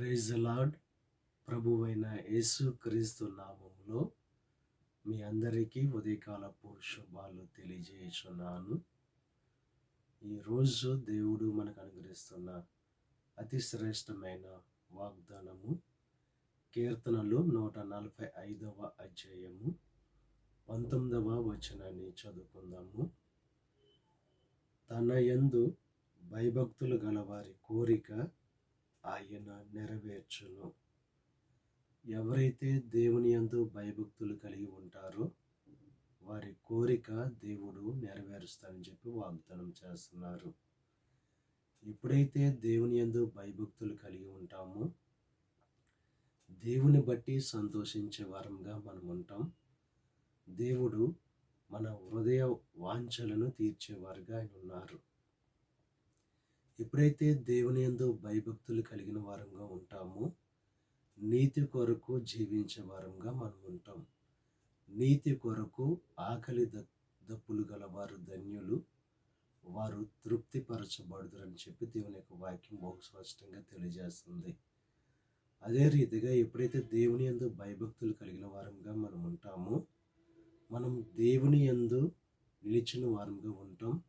Praise lord. ప్రభువైన యేసు క్రీస్తు నామంలో మీ అందరికీ ఉదయకాలపు శుభాలు తెలియజేస్తున్నాను. ఈరోజు దేవుడు మనకు అనుగ్రహిస్తున్న అతి శ్రేష్టమైన వాగ్దానము కీర్తనలు నూట నలభై ఐదవ అధ్యాయము పంతొమ్మిదవ వచనాన్ని చదువుకుందాము. తన యందు భయభక్తులు గలవారి కోరిక ఆయన నెరవేర్చును. ఎవరైతే దేవుని యందు భయభక్తులు కలిగి ఉంటారో వారి కోరిక దేవుడు నెరవేరుస్తానని చెప్పి వాగ్దానం చేస్తున్నారు. ఎప్పుడైతే దేవుని యందు భయభక్తులు కలిగి ఉంటామో దేవుని బట్టి సంతోషించే వారంగా మనం ఉంటాం. దేవుడు మన హృదయ వాంఛలను తీర్చేవారుగా ఆయన ఉన్నారు. ఎప్పుడైతే దేవుని యందు భయభక్తులు కలిగిన వారంగా ఉంటామో నీతి కొరకు జీవించే వారంగా మనం ఉంటాం. నీతి కొరకు ఆకలి ద దప్పులు గల వారు ధన్యులు. వారు తృప్తిపరచబడుదురని చెప్పి దేవుని యొక్క వాక్యం బహు స్పష్టంగా తెలియజేస్తుంది. అదే రీతిగా ఎప్పుడైతే దేవుని యందు భయభక్తులు కలిగిన వారంగా మనం ఉంటామో మనం దేవుని యందు నిలిచిన వారంగా ఉంటాం.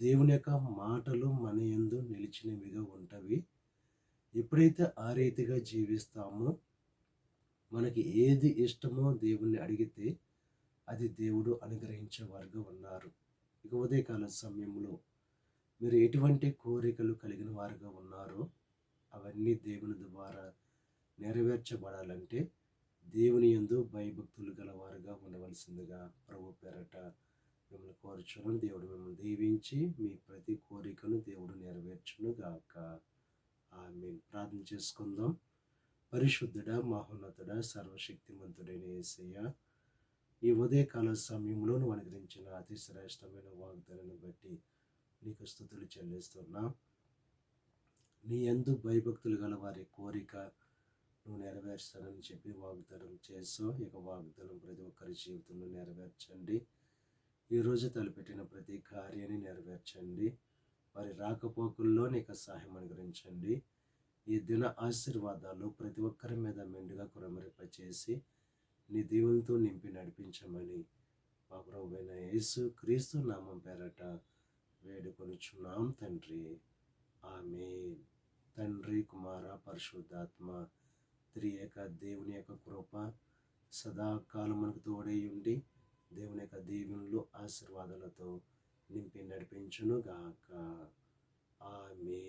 దేవుని యొక్క మాటలు మన యందు నిలిచినవిగా ఉంటవి. ఎప్పుడైతే ఆ రీతిగా జీవిస్తామో మనకి ఏది ఇష్టమో దేవుణ్ణి అడిగితే అది దేవుడు అనుగ్రహించే వారుగా ఉన్నారు. ఇక ఉదయకాల సమయంలో మీరు ఎటువంటి కోరికలు కలిగిన వారుగా ఉన్నారో అవన్నీ దేవుని ద్వారా నెరవేర్చబడాలంటే దేవుని యందు భయభక్తులు గలవారుగా ఉండవలసిందిగా ప్రభు బలపరచును దేవుడు మిమ్మల్ని దీవించి మీ ప్రతి కోరికను దేవుడు నెరవేర్చును గాక ఆమె ప్రార్థన చేసుకుందాం. పరిశుద్ధుడ మహోన్నతుడ సర్వశక్తిమంతుడైన ఏసయ్య ఈ ఉదయకాల సమయంలో నువ్వు అనుగ్రహించిన అతి శ్రేష్టమైన వాగ్దానాన్ని బట్టి నీకు స్థుతులు చెల్లిస్తున్నా. నీ ఎందు భయభక్తులు గల వారి కోరిక నువ్వు నెరవేర్చాలని చెప్పి వాగ్దానం చేసావు ఇక వాగ్దానం ప్రతి ఒక్కరి జీవితంలో నెరవేర్చండి. ఈరోజు తలపెట్టిన ప్రతి కార్యాన్ని నెరవేర్చండి. వారి రాకపోకల్లో నీకు సహాయం అనుగ్రహించండి. ఈ దిన ఆశీర్వాదాలు ప్రతి ఒక్కరి మీద మెండుగా కురమరింపచేసి నీ దీవులతో నింపి నడిపించమని మా ప్రభువైన యేసు క్రీస్తు నామం పేరట వేడుకొనిచున్నాం తండ్రి. ఆమె తండ్రి కుమార పరిశుద్ధాత్మ త్రియేక దేవుని యొక్క కృప సదాకాలం మనకు తోడై ఉండి దేవుని యొక్క దీవెనలు ఆశీర్వాదాలతో నింపి నడిపించును ఆమె